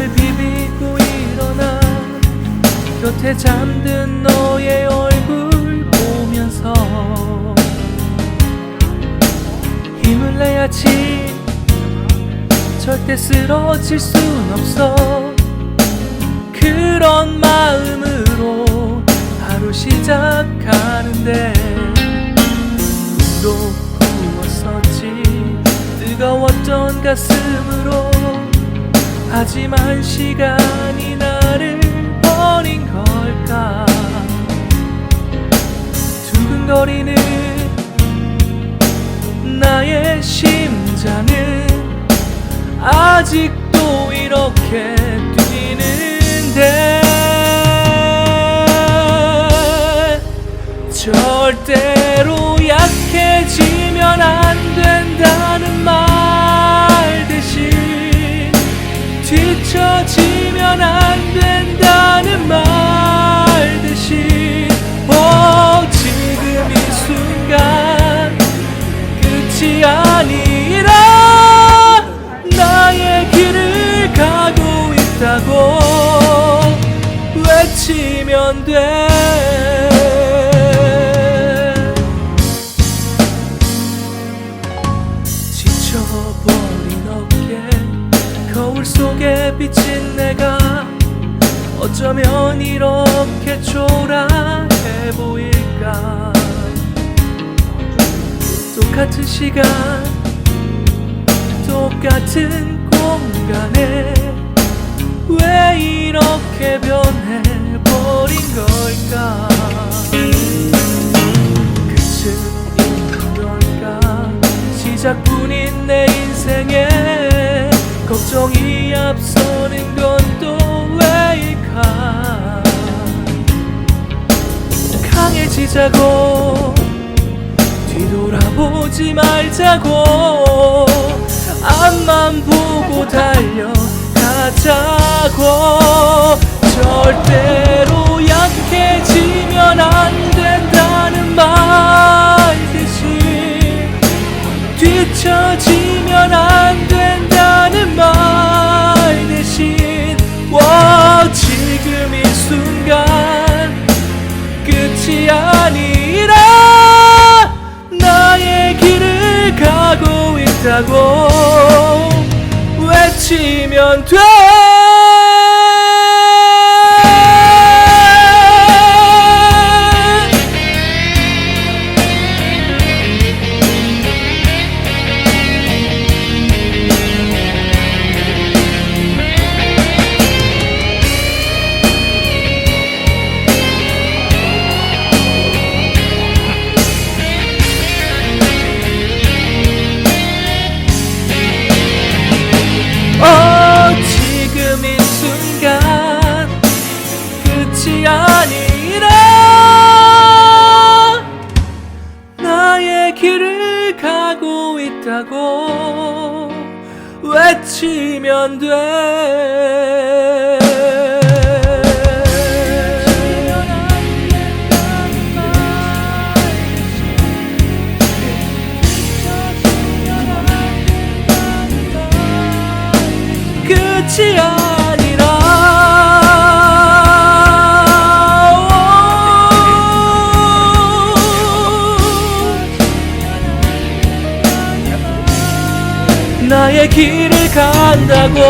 눈을 비비고 일어나 곁에 잠든 너의 얼굴 보면서 힘을 내야지. 절대 쓰러질 순 없어. 그런 마음으로 하루 시작하는데 눈도 부었었지. 뜨거웠던 가슴으로 하지만 시간이 나를 버린 걸까? 두근거리는 나의 심장은 아직도 이렇게 뛰는데 절대로 약해지면 안 된다는 말 뒤처지면 안 된다는 말 대신 오 지금 이 순간 끝이 아니라 나의 길을 가고 있다고 외치면 돼. 지쳐버린 거울 속에 비친 내가 어쩌면 이렇게 초라해 보일까? 똑같은 시간 똑같은 공간에 왜 이렇게 변해버린 걸까? 끝은 있는 걸까? 시작뿐인 내 인생에 걱정이 앞서는 건 또 왜일까? 강해지자고 뒤돌아보지 말자고. 앞만 보고 달려가자고. 절대로 약해지면 안 된다는 말 대신 뒤처지면 끝이 아니라 나의 길을 가고 있다고 외치면 돼 끝이 아니라 나의 길을 가고 있다고 외치면 돼. 끝이 아 나의 길을 간다고.